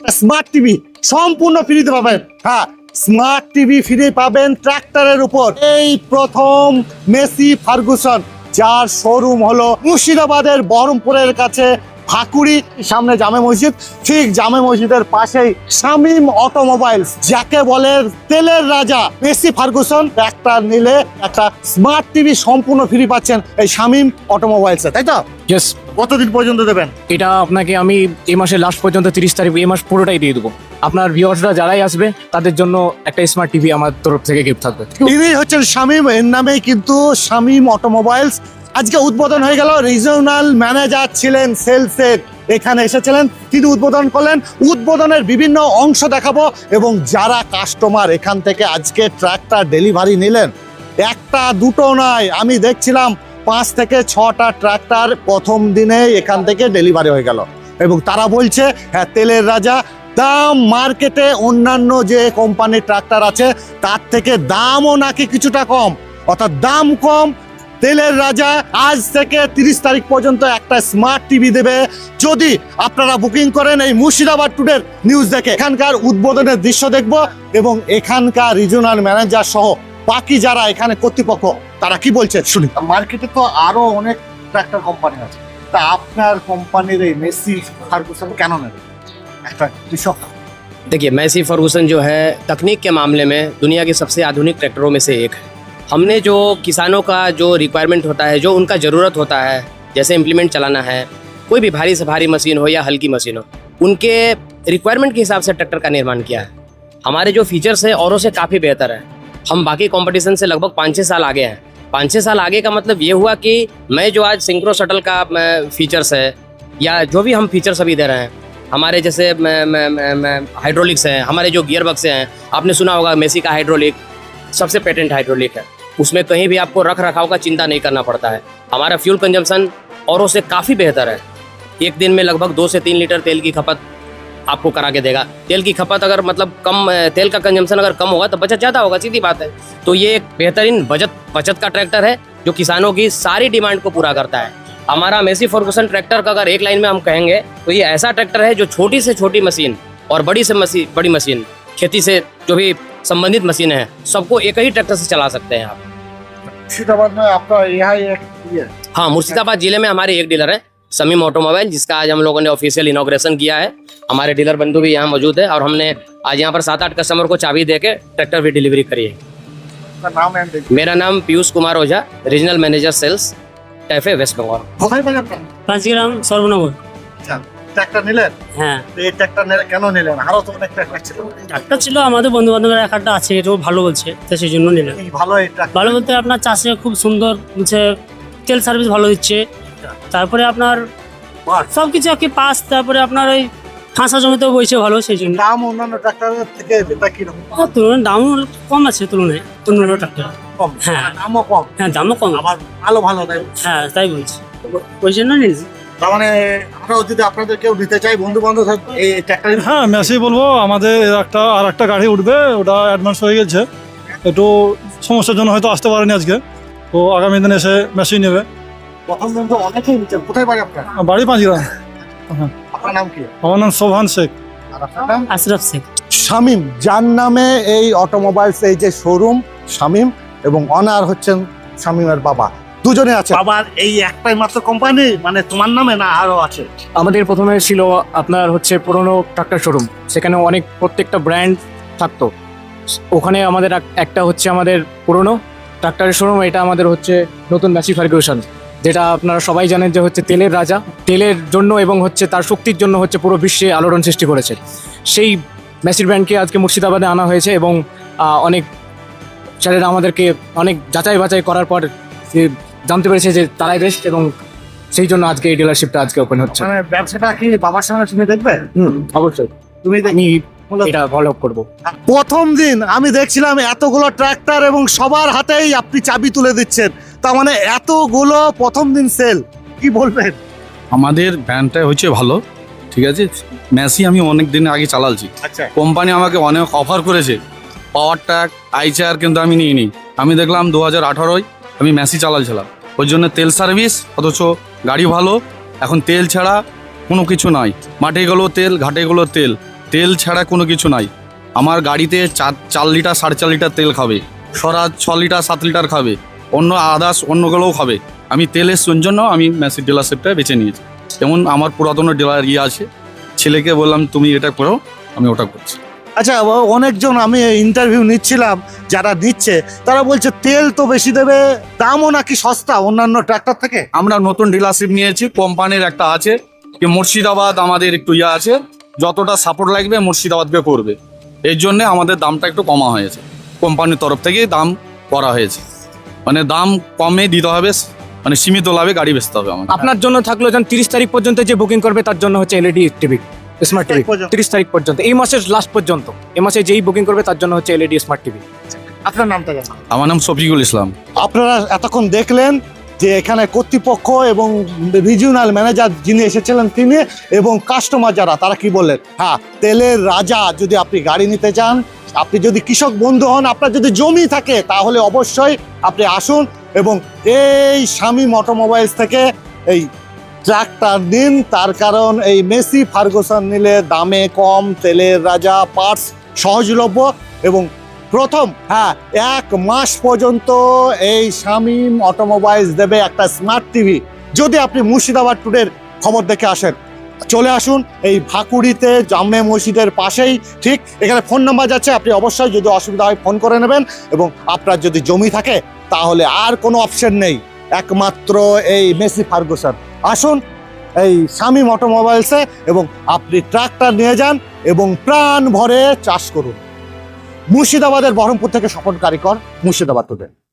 Smart TV সম্পূর্ণ ফ্রিতে পাবেন। হ্যাঁ স্মার্ট টিভি ফ্রি পাবেন ট্রাক্টরের উপর। এই প্রথম মেসি ফার্গুসন যার শোরুম হলো মুর্শিদাবাদের বহরমপুরের কাছে ভাকুড়ি সামনে জামে মসজিদ ঠিক জামে মসজিদের পাশেই শামিম অটোমোবাইলস যাকে বলে তেলের রাজা। মেসি ফার্গুসন একটা নিলে একটা স্মার্ট টিভি সম্পূর্ণ ফ্রি পাচ্ছেন এই শামিম অটোমোবাইলসে তাই তো? কতদিন পর্যন্ত দেবেন? এটা আপনাকে আমি এই মাসের লাস্ট পর্যন্ত তিরিশ তারিখ এই মাস পুরোটাই দিয়ে দেবো। আপনার ভিউয়ার্সরা যারাই আসবে, তাদের জন্য একটা স্মার্ট টিভি আমার তরফ থেকে গিফট থাকবে। ইনি হচ্ছেন শামীম, এর নামেই কিন্তু শামীম অটোমোবাইলস আজকে উদ্বোধন হয়ে গেল রিজিওনাল ম্যানেজার ছিলেন সেলসের এখানে এসেছিলেন, তিনি উদ্বোধন করলেন। উদ্বোধনের বিভিন্ন অংশ দেখাবো এবং যারা কাস্টমার এখান থেকে আজকে ট্রাকটা ডেলিভারি নিলেন। একটা, দুটো নয়, আমি দেখছিলাম পাঁচ থেকে ছটা ট্রাক্টর প্রথম দিনে এখান থেকে ডেলিভারি হয়ে গেল। এবং তারা বলছে হ্যাঁ তেলের রাজা দাম মার্কেটে অন্যান্য যে কোম্পানির ট্রাক্টর আছে, তার থেকে দামও নাকি কিছুটা কম। অর্থাৎ দাম কম, তেলের রাজা আজ থেকে তিরিশ তারিখ পর্যন্ত একটা স্মার্ট টিভি দেবে। যদি আপনারা বুকিং করেন এই মুর্শিদাবাদ টুডের নিউজ দেখে, এখানকার উদ্বোধনের দৃশ্য দেখব এবং এখানকার রিজনাল ম্যানেজার সহ বাকি যারা এখানে কর্তৃপক্ষ, তারা কি বলছে শুনি। মার্কেটে তো আরও অনেক ট্রাক্টর কোম্পানি আছে। তা আপনার কোম্পানির এই মেসি কেন নেবে? देखिए मैसी फर्गूसन जो है, तकनीक के मामले में दुनिया के सबसे आधुनिक ट्रैक्टरों में से एक। है हमने जो किसानों का जो रिक्वायरमेंट होता है, जो उनका ज़रूरत होता है, जैसे इम्प्लीमेंट चलाना है, कोई भी भारी से भारी मशीन हो या हल्की मशीन हो, उनके रिक्वायरमेंट के हिसाब से ट्रैक्टर का निर्माण किया है। हमारे जो फीचर्स है, औरों से काफ़ी बेहतर है। हम बाकी कंपटीशन से लगभग पाँच छः साल आगे हैं। पाँच छः साल आगे का मतलब ये हुआ कि मैं जो आज सिंक्रो शटल का फीचर्स है, या जो भी हम फीचर्स अभी दे रहे हैं हमारे जैसे हाइड्रोलिक्स हैं, हमारे जो गियर बक्से हैं, आपने सुना होगा मेसी का हाइड्रोलिक सबसे पेटेंट हाइड्रोलिक है। उसमें कहीं भी आपको रख रखाव का चिंता नहीं करना पड़ता है। हमारा फ्यूल कंजम्पशन औरों से काफ़ी बेहतर है। एक दिन में लगभग दो से तीन लीटर तेल की खपत आपको करा के देगा। तेल की खपत अगर मतलब कम, तेल का कंजम्पशन अगर कम होगा तो बचत ज़्यादा होगा, सीधी बात है। तो ये एक बेहतरीन बचत बचत का ट्रैक्टर है, जो किसानों की सारी डिमांड को पूरा करता है। हमारा मेसी फर्गूसन ट्रैक्टर का अगर एक लाइन में हम कहेंगे तो ये ऐसा ट्रैक्टर है जो छोटी से छोटी मशीन और बड़ी से मशीन बड़ी मशीन खेती से जो भी संबंधित मशीनें हैं सबको एक ही ट्रैक्टर से चला सकते हैं आप। मुर्शिदाबाद में आपका यहाँ एक हाँ। मुर्शिदाबाद ज़िले में हमारे एक डीलर है समीम ऑटोमोबाइल जिसका आज हम लोगों ने ऑफिशियल इनोग्रेशन किया है। हमारे डीलर बंधु भी यहाँ मौजूद है और हमने आज यहाँ पर सात आठ कस्टमर को चाबी दे के ट्रैक्टर भी डिलीवरी करी है। नाम है मेरा नाम Piyush Kumar Ojha regional manager sales টাইফে West Bengal কোথায় পাই আপনার পাঁচগ্রাম সর্বনগর ট্রাক্টর নিলেন? হ্যাঁ। এই ট্র্যাক্টর কেন নিলেন? আরও তো অনেক ট্রাক্টর ছিল। ট্রাক্টর ছিল আমাদের বন্ধু বান্ধবের একটা আছে এটাও ভালো বলছে তো সেই জন্য নিলাম ভালো এই ট্রাক্টর ভালো বলতে আপনার চাষে খুব সুন্দর হচ্ছে তেল সার্ভিস ভালো দিচ্ছে। আচ্ছা। তারপরে আপনার সব কিছু আর কি পাস তারপরে আপনার ওই খাঁসা জমিতেও বইছে ভালো সেই জন্য দাম অন্যান্য ট্রাক্টরের থেকে এটা কীরকম? হ্যাঁ, তুলনায় দাম কম আছে তুলনায় অন্যান্য ট্রাক্টর কম হ্যাঁ। দামও কম। হ্যাঁ দামও কম। আবার ভালো ভালো তাই হ্যাঁ তাই বলছি। ওই জন্য নিয়েছি। তার মানে আরও যদি আপনাদের কেউ নিতে চাই বন্ধু বান্ধব এই ট্রাক্টর হ্যাঁ বলব আমাদের একটা আর একটা গাড়ি উঠবে ওটা অ্যাডভান্স হয়ে গেছে। একটু সমস্যার জন্য হয়তো আসতে পারেনি আজকে। তো আগামী দিনে এসে মেসেই নেবে। প্রথম বন্ধু অনেকেই কোথায় বাড়ি আপনার? আর বাড়ি পাঁচগ্রাম। আপনার নাম কি? আমার নাম শোভান শেখ। আর নাম? আশরাফ শেখ। শামিম যার নামে এই অটোমোবাইলস এই যে শোরুম শামিম এবং অনার হচ্ছেন শামিমের বাবা। দুজনে আছে। বাবার এই একটাই মাত্র কোম্পানি মানে তোমার নামে না আরও আছে? আমাদের প্রথমে ছিল আপনার হচ্ছে পুরনো ট্রাক্টর শোরুম সেখানে অনেক প্রত্যেকটা ব্র্যান্ড থাকতো। ওখানে আমাদের এক- একটা হচ্ছে আমাদের পুরনো ট্রাক্টরের শোরুম এটা আমাদের হচ্ছে নতুন ম্যাসি ফার্গুসন যেটা আপনারা সবাই জানেন যে হচ্ছে তেলের রাজা। তেলের জন্য এবং হচ্ছে তার শক্তির জন্য হচ্ছে পুরো বিশ্বে আলোড়ন সৃষ্টি করেছে। সেই ম্যাসির ব্র্যান্ডকে আজকে মুর্শিদাবাদে আনা হয়েছে এবং অনেক স্যারেরা আমাদেরকে অনেক যাচাই বাছাই করার পর সে জানতে পেরেছে যে তারাই বেস্ট এবং সেই জন্য আজকে এই ডিলারশিপটা আজকে ওপেন হচ্ছে। মানে ব্যবসাটা কি বাবার সামনে তুমি দেখবে? হুম অবশ্যই। তুমি আমি এটা ফলো করব। প্রথম দিন আমি দেখছিলাম এতগুলো ট্রাক্টর এবং সবার হাতেই আপনি চাবি তুলে দিচ্ছেন। তার মানে এতগুলো প্রথম দিন সেল কি বলবেন? আমাদের ভ্যানটা হচ্ছে ভালো ঠিক আছে? ম্যাসি আমি অনেক দিন আগে চালালছি। আচ্ছা। কোম্পানি আমাকে অনেক অফার করেছে। পাওয়ার ট্যাক আইচার কিন্তু আমি নিইনি। আমি দেখলাম দু হাজার আঠারোয় আমি ম্যাসি চালালছিলাম। ওই জন্য তেল সার্ভিস, অথচ গাড়ি ভালো, এখন তেল ছাড়া কোনো কিছু নাই। মাঠে গেলো তেল, ঘাটে গেলো তেল। তেল ছাড়া কোনো কিছু নাই। আমার গাড়িতে চার চার লিটার, সাড়ে চার লিটার তেল খাবে। স্বরাজ ছ লিটার, সাত লিটার খাবে। অন্য আদার্স অন্যগুলোও খাবে। আমি তেলের জন্য আমি মেসি ডিলারশিপটা বেছে নিয়েছি। যেমন আমার পুরাতন ডিলার ইয়ে আছে, ছেলেকে বললাম, তুমি এটা করো, আমি ওটা করছি। আচ্ছা অনেকজন আমি ইন্টারভিউ নিচ্ছিলাম যারা দিচ্ছে তারা বলছে তেল তো বেশি দেবে দামও নাকি সস্তা অন্যান্য ট্র্যাক্টর থেকে? আমরা নতুন ডিলারশিপ নিয়েছি কোম্পানির একটা আছে কি মুর্শিদাবাদ আমাদের একটু ইয়ে আছে যতটা সাপোর্ট লাগবে মুর্শিদাবাদকে করবে। এর জন্য আমাদের দামটা একটু কমা হয়েছে। কোম্পানির তরফ থেকেই দাম করা হয়েছে। মানে দাম কমে দিতে হবে মানে সীমিত লাভে গাড়ি বেচতে হবে আমাদের। আপনার জন্য থাকল যেন তিরিশ তারিখ পর্যন্ত যে বুকিং করবে তার জন্য হচ্ছে এলইডি টিভি স্মার্ট টিভি? তিরিশ তারিখ পর্যন্ত এই মাসের লাস্ট পর্যন্ত। এই মাসে যেই বুকিং করবে তার জন্য হচ্ছে এলইডি স্মার্ট টিভি আপনার নামটা জানা আমার নাম শফিকুল ইসলাম। আপনারা এতক্ষণ দেখলেন যে এখানে কর্তৃপক্ষ এবং রিজিওনাল ম্যানেজার যিনি এসেছিলেন তিনি এবং কাস্টমার যারা তারা কি বললেন? হ্যাঁ তেলের রাজা যদি আপনি গাড়ি নিতে চান আপনি যদি কৃষক বন্ধু হন আপনার যদি জমি থাকে তাহলে অবশ্যই আপনি আসুন এবং এই স্বামী অটোমোবাইলস থেকে এই ট্রাক্টর দিন, তার কারণ এই মেসি ফার্গুসন নিলে দামে কম, তেলের রাজা, পার্টস সহজলভ্য এবং প্রথম হ্যাঁ এক মাস পর্যন্ত এই শামীম অটোমোবাইলস দেবে একটা স্মার্ট টিভি। যদি আপনি মুর্শিদাবাদ টুডের খবর দেখে আসেন, চলে আসুন এই ভাকুড়িতে, জামে মসজিদের পাশেই, ঠিক এখানে ফোন নাম্বার যাচ্ছে, আপনি অবশ্যই যদি অসুবিধা হয় ফোন করে নেবেন এবং আপনার যদি জমি থাকে, তাহলে আর কোনো অপশন নেই। একমাত্র এই মেসি ফার্গুসন। আসুন, এই শামীম অটোমোবাইলসে এবং আপনি ট্রাক্টর নিয়ে যান এবং প্রাণ ভরে চাষ করুন। মুর্শিদাবাদের বহরমপুর থেকে স্বপন কারিকর, মুর্শিদাবাদ টুডে।